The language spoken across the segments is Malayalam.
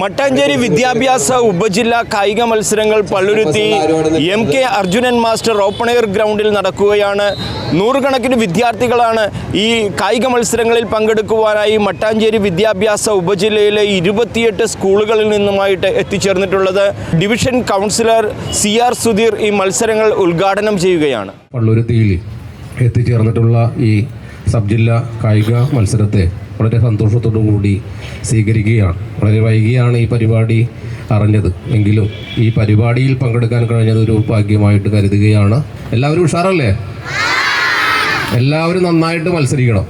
മട്ടാഞ്ചേരി വിദ്യാഭ്യാസ ഉപജില്ലാ കായിക മത്സരങ്ങൾ Palluruthy. M K Arjunan master open air ഗ്രൗണ്ടിൽ നടക്കുകയാണ്. നൂറുകണക്കിന് വിദ്യാർത്ഥികളാണ് ഈ കായിക മത്സരങ്ങളിൽ പങ്കെടുക്കുവാനായി മട്ടാഞ്ചേരി വിദ്യാഭ്യാസ ഉപജില്ലയിലെ ഇരുപത്തിയെട്ട് സ്കൂളുകളിൽ നിന്നുമായിട്ട് എത്തിച്ചേർന്നിട്ടുള്ളത്. Division councillor C R Sudheer ഈ മത്സരങ്ങൾ ഉദ്ഘാടനം ചെയ്യുകയാണ്. പള്ളുരുത്തിയിൽ എത്തിച്ചേർന്നിട്ടുള്ള ഈ സബ് ജില്ലാ കായിക മത്സരത്തെ വളരെ സന്തോഷത്തോടു കൂടി സ്വീകരിക്കുകയാണ്. വളരെ വൈകിയാണ് ഈ പരിപാടി അറിഞ്ഞത്. എങ്കിലും ഈ പരിപാടിയിൽ പങ്കെടുക്കാൻ കഴിഞ്ഞത് ഒരു ഭാഗ്യമായിട്ട് കരുതുകയാണ്. എല്ലാവരും ഉഷാറല്ലേ? എല്ലാവരും നന്നായിട്ട് മത്സരിക്കണം.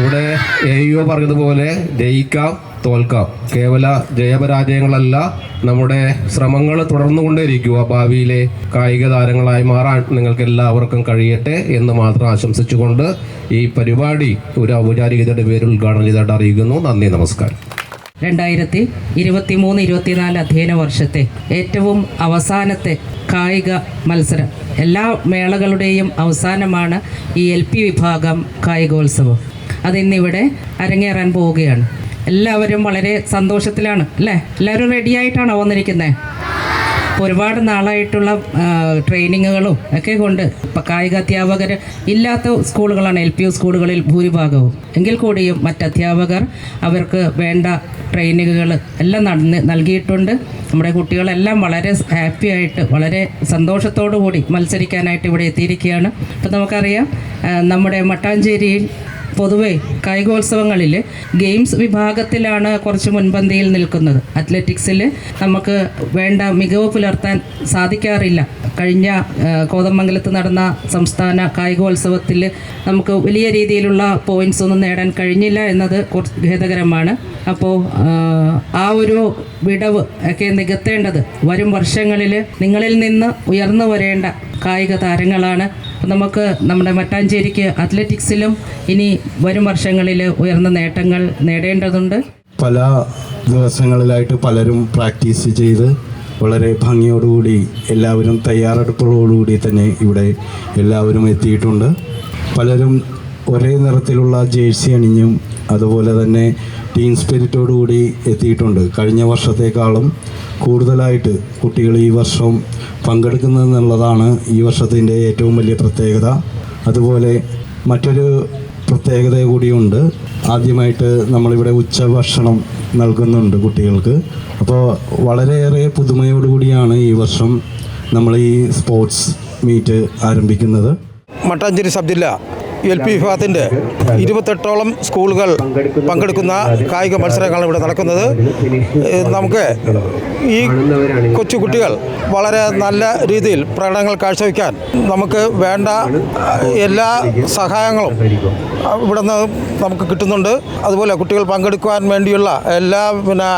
ഇവിടെ എ യു പറഞ്ഞതുപോലെ ജയിക്കാം. തോൽക്കാം. കേവല ജയപരാജയങ്ങളല്ല നമ്മുടെ ശ്രമങ്ങൾ തുടർന്നുകൊണ്ടേയിരിക്കുക. ഭാവിയിലെ കായിക താരങ്ങളായി മാറാൻ നിങ്ങൾക്ക് എല്ലാവർക്കും കഴിയട്ടെ എന്ന് മാത്രം ആശംസിച്ചുകൊണ്ട് ഈ പരിപാടി ഒരു ഔപചാരികതയുടെ പേരിൽ ഉദ്ഘാടനം ചെയ്തതായിട്ട് അറിയിക്കുന്നു. നന്ദി നമസ്കാരം. രണ്ടായിരത്തി ഇരുപത്തി മൂന്ന് ഇരുപത്തിനാല് അധ്യയന വർഷത്തെ ഏറ്റവും അവസാനത്തെ കായിക മത്സരം. എല്ലാ മേളകളുടെയും അവസാനമാണ് ഈ എൽ പി വിഭാഗം കായികോത്സവം. അതിന്നിവിടെ അരങ്ങേറാൻ പോവുകയാണ്. എല്ലാവരും വളരെ സന്തോഷത്തിലാണ് അല്ലേ? എല്ലാവരും റെഡിയായിട്ടാണോ വന്നിരിക്കുന്നത് ഒരുപാട് നാളായിട്ടുള്ള ട്രെയിനിങ്ങുകളും ഒക്കെ കൊണ്ട് ഇപ്പം കായിക അധ്യാപകർ ഇല്ലാത്ത സ്കൂളുകളാണ് എൽ പി യു സ്കൂളുകളിൽ ഭൂരിഭാഗവും. എങ്കിൽ കൂടിയും മറ്റ് അധ്യാപകർ അവർക്ക് വേണ്ട ട്രെയിനിങ്ങുകൾ എല്ലാം നടന്ന് നൽകിയിട്ടുണ്ട്. നമ്മുടെ കുട്ടികളെല്ലാം വളരെ ഹാപ്പി ആയിട്ട് വളരെ സന്തോഷത്തോടു കൂടി മത്സരിക്കാനായിട്ട് ഇവിടെ എത്തിയിരിക്കുകയാണ്. അപ്പം നമുക്കറിയാം നമ്മുടെ മട്ടാഞ്ചേരിയിൽ പൊതുവെ കായികോത്സവങ്ങളിൽ ഗെയിംസ് വിഭാഗത്തിലാണ് കുറച്ച് മുൻപന്തിയിൽ നിൽക്കുന്നത്. അത്ലറ്റിക്സിൽ നമുക്ക് വേണ്ട മികവ് പുലർത്താൻ സാധിക്കാറില്ല. കഴിഞ്ഞ കോതമംഗലത്ത് നടന്ന സംസ്ഥാന കായികോത്സവത്തിൽ നമുക്ക് വലിയ രീതിയിലുള്ള പോയിന്റ്സ് ഒന്നും നേടാൻ കഴിഞ്ഞില്ല എന്നത് കുറച്ച് ഖേദകരമാണ്. അപ്പോൾ ആ ഒരു വിടവ് ഒക്കെ നികത്തേണ്ടത് വരും വർഷങ്ങളിൽ നിങ്ങളിൽ നിന്ന് ഉയർന്നു വരേണ്ട കായിക താരങ്ങളാണ് നമുക്ക് നമ്മുടെ മട്ടാഞ്ചേരിക്ക് അത്ലറ്റിക്സിലും ഇനി വരും വർഷങ്ങളിൽ ഉയർന്ന നേട്ടങ്ങൾ നേടേണ്ടതുണ്ട്. പല ദിവസങ്ങളിലായിട്ട് പലരും പ്രാക്ടീസ് ചെയ്ത് വളരെ ഭംഗിയോടുകൂടി എല്ലാവരും തയ്യാറെടുപ്പോടുകൂടി തന്നെ ഇവിടെ എല്ലാവരും എത്തിയിട്ടുണ്ട്. പലരും ഒരേ നിറത്തിലുള്ള ജേഴ്സി അണിഞ്ഞും അതുപോലെ തന്നെ ടീം സ്പിരിറ്റോടുകൂടി എത്തിയിട്ടുണ്ട്. കഴിഞ്ഞ വർഷത്തേക്കാളും കൂടുതലായിട്ട് കുട്ടികൾ ഈ വർഷം പങ്കെടുക്കുന്നതെന്നുള്ളതാണ് ഈ വർഷത്തിന്റെ ഏറ്റവും വലിയ പ്രത്യേകത. അതുപോലെ മറ്റൊരു പ്രത്യേകത കൂടിയുണ്ട്. ആദ്യമായിട്ട് നമ്മളിവിടെ ഉച്ചഭക്ഷണം നൽകുന്നുണ്ട് കുട്ടികൾക്ക്. അപ്പോൾ വളരെയേറെ പുതുമയോടുകൂടിയാണ് ഈ വർഷം നമ്മൾ ഈ സ്പോർട്സ് മീറ്റ് ആരംഭിക്കുന്നത്. മട്ടാഞ്ചേരി സബ് ജില്ല എൽ പി വിഭാഗത്തിന്റെ ഇരുപത്തെട്ടോളം സ്കൂളുകൾ പങ്കെടുക്കുന്ന കായിക മത്സരങ്ങളാണ് ഇവിടെ നടക്കുന്നത്. നമുക്ക് ഈ കൊച്ചുകുട്ടികൾ വളരെ നല്ല രീതിയിൽ പ്രകടനങ്ങൾ കാഴ്ചവെക്കാൻ നമുക്ക് വേണ്ട എല്ലാ സഹായങ്ങളും ഇവിടെ നിന്ന് നമുക്ക് കിട്ടുന്നുണ്ട്. അതുപോലെ കുട്ടികൾ പങ്കെടുക്കുവാൻ വേണ്ടിയുള്ള എല്ലാ പിന്നെ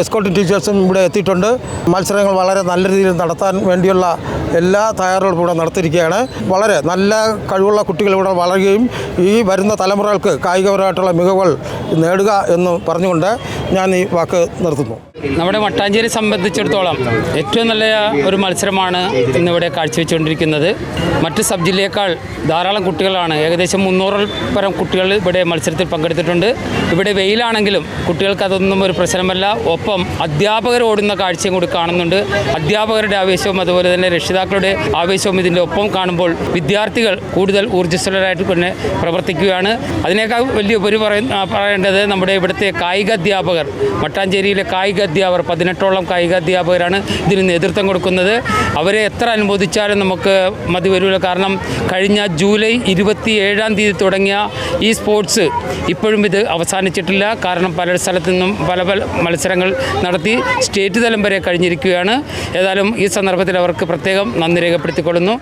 എസ്കോട്ടിംഗ് ടീച്ചേഴ്സും ഇവിടെ എത്തിയിട്ടുണ്ട്. മത്സരങ്ങൾ വളരെ നല്ല രീതിയിൽ നടത്താൻ വേണ്ടിയുള്ള എല്ലാ തയ്യാറെടുപ്പും ഇവിടെ നടത്തിയിരിക്കുകയാണ്. വളരെ നല്ല കഴിവുള്ള കുട്ടികൾ ഇവിടെ വളരുകയും ഈ വരുന്ന തലമുറകൾക്ക് കായികപരമായിട്ടുള്ള മികവുകൾ നേടുക എന്ന് പറഞ്ഞുകൊണ്ട് ഞാൻ ഈ വാക്ക് നിർത്തുന്നു. നമ്മുടെ മട്ടാഞ്ചേരി സംബന്ധിച്ചിടത്തോളം ഏറ്റവും നല്ല ഒരു മത്സരമാണ് ഇന്നിവിടെ കാഴ്ചവെച്ചുകൊണ്ടിരിക്കുന്നത്. മറ്റ് സബ് ജില്ലയേക്കാൾ ധാരാളം കുട്ടികളാണ്. ഏകദേശം മുന്നൂറിൽ പരം കുട്ടികൾ ഇവിടെ മത്സരത്തിൽ പങ്കെടുത്തിട്ടുണ്ട്. ഇവിടെ വെയിലാണെങ്കിലും കുട്ടികൾക്ക് അതൊന്നും ഒരു പ്രശ്നമല്ല. ഒപ്പം അധ്യാപകർ ഓടുന്ന കാഴ്ചയും കൂടി കാണുന്നുണ്ട്. അധ്യാപകരുടെ ആവേശവും അതുപോലെ തന്നെ രക്ഷിതാക്കളുടെ ആവേശവും ഇതിന്റെ ഒപ്പം കാണുമ്പോൾ വിദ്യാർത്ഥികൾ കൂടുതൽ ഊർജസ്വലരായിട്ട് തന്നെ പ്രവർത്തിക്കുകയാണ്. അതിനേക്കാൾ വലിയ ഉപരി പറയ- പറയേണ്ടത് നമ്മുടെ ഇവിടുത്തെ കായിക അധ്യാപകർ മട്ടാഞ്ചേരിയിലെ കായിക അധ്യാപകർ പതിനെട്ടോളം കായിക അധ്യാപകരാണ് ഇതിന് നേതൃത്വം കൊടുക്കുന്നത്. അവരെ എത്ര അനുമോദിച്ചാലും നമുക്ക് മതി വരില്ല കാരണം കഴിഞ്ഞ ജൂലൈ ഇരുപത്തി ഏഴാം തീയതി തുടങ്ങിയ ഈ സ്പോർട്സ് ഇപ്പോഴും ഇത് അവസാനിച്ചിട്ടില്ല. കാരണം പല സ്ഥലത്തു നിന്നും പല പല മത്സരങ്ങൾ നടത്തി സ്റ്റേറ്റ് തലം വരെ കഴിഞ്ഞിരിക്കുകയാണ്. ഏതായാലും ഈ സന്ദർഭത്തിൽ അവർക്ക് പ്രത്യേകം നന്ദി രേഖപ്പെടുത്തിക്കൊള്ളുന്നു.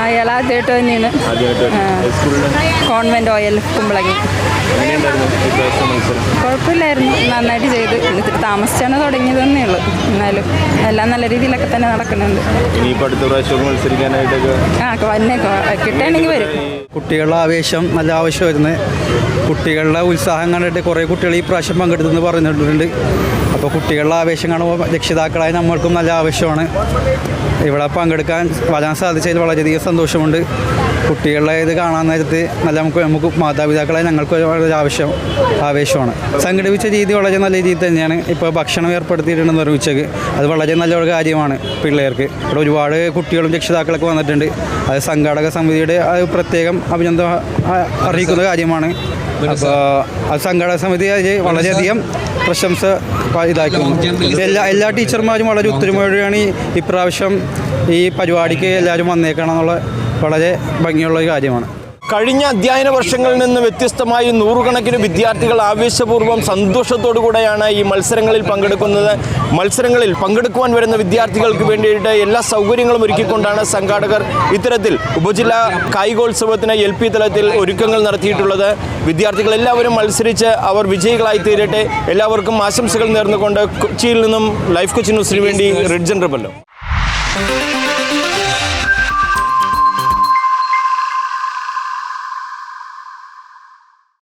അയാൾ ആദ്യമായിട്ട് തന്നെയാണ്. കോൺവെന്റ് ഓയൽ കുമ്പളങ്ങി. കുഴപ്പമില്ലായിരുന്നു. നന്നായിട്ട് ചെയ്ത്. ഇത്തിരി താമസിച്ചാണ് തുടങ്ങിയത് തന്നെയേ ഉള്ളു എന്നാലും എല്ലാം നല്ല രീതിയിലൊക്കെ തന്നെ നടക്കുന്നുണ്ട്. ആ വന്നെ കിട്ടുകയാണെങ്കിൽ വരും. കുട്ടികളുടെ ആവേശം നല്ല ആവശ്യമായിരുന്നു കുട്ടികളുടെ ഉത്സാഹം കണ്ടിട്ട് കുറേ കുട്ടികൾ ഈ പ്രാവശ്യം പങ്കെടുത്തെന്ന് പറഞ്ഞിട്ടുണ്ട്. അപ്പോൾ കുട്ടികളുടെ ആവേശം കാണുമ്പോൾ രക്ഷിതാക്കളായ നമ്മൾക്കും നല്ല ആവശ്യമാണ് ഇവിടെ പങ്കെടുക്കാൻ വരാൻ സാധിച്ചതിൽ വളരെയധികം സന്തോഷമുണ്ട്. കുട്ടികളുടെ ഇത് കാണാൻ നേരത്ത് നല്ല നമുക്ക് നമുക്ക് മാതാപിതാക്കളെ ഞങ്ങൾക്ക് വളരെ ആവശ്യം ആവേശമാണ്. സംഘടിപ്പിച്ച രീതി വളരെ നല്ല രീതി തന്നെയാണ്. ഇപ്പോൾ ഭക്ഷണം ഏർപ്പെടുത്തിയിട്ടുണ്ടെന്ന് പറഞ്ഞു ഉച്ചയ്ക്ക്. അത് വളരെ നല്ലൊരു കാര്യമാണ് പിള്ളേർക്ക്. ഇവിടെ ഒരുപാട് കുട്ടികളും രക്ഷിതാക്കളൊക്കെ വന്നിട്ടുണ്ട്. അത് സംഘാടക സമിതിയുടെ അത് പ്രത്യേകം അഭിനന്ദനം അറിയിക്കുന്ന കാര്യമാണ്. അപ്പോൾ അത് സംഘാടക സമിതി അത് വളരെയധികം പ്രശംസ ഇതാക്കുന്നു. എല്ലാ എല്ലാ ടീച്ചർമാരും വളരെ ഒത്തൊരുമയോടെയാണ് ഇപ്രാവശ്യം ഈ പരിപാടിക്ക് എല്ലാവരും വന്നേക്കണം എന്നുള്ള വളരെ ഭംഗിയുള്ള ഒരു കാര്യമാണ്. കഴിഞ്ഞ അധ്യയന വർഷങ്ങളിൽ നിന്ന് വ്യത്യസ്തമായി നൂറുകണക്കിന് വിദ്യാർത്ഥികൾ ആവേശപൂർവം സന്തോഷത്തോടു കൂടെയാണ് ഈ മത്സരങ്ങളിൽ പങ്കെടുക്കുന്നത്. മത്സരങ്ങളിൽ പങ്കെടുക്കുവാൻ വരുന്ന വിദ്യാർത്ഥികൾക്ക് വേണ്ടിയിട്ട് എല്ലാ സൗകര്യങ്ങളും ഒരുക്കിക്കൊണ്ടാണ് സംഘാടകർ ഇത്തരത്തിൽ ഉപജില്ലാ കായികോത്സവത്തിന് എൽ പി തലത്തിൽ ഒരുക്കങ്ങൾ നടത്തിയിട്ടുള്ളത്. വിദ്യാർത്ഥികൾ എല്ലാവരും മത്സരിച്ച് അവർ വിജയികളായി തീരട്ടെ. എല്ലാവർക്കും ആശംസകൾ നേർന്നുകൊണ്ട് കൊച്ചിയിൽ നിന്നും ലൈഫ് കൊച്ചി ന്യൂസിന് വേണ്ടി റിഡ്ജൻ റബല്ലോ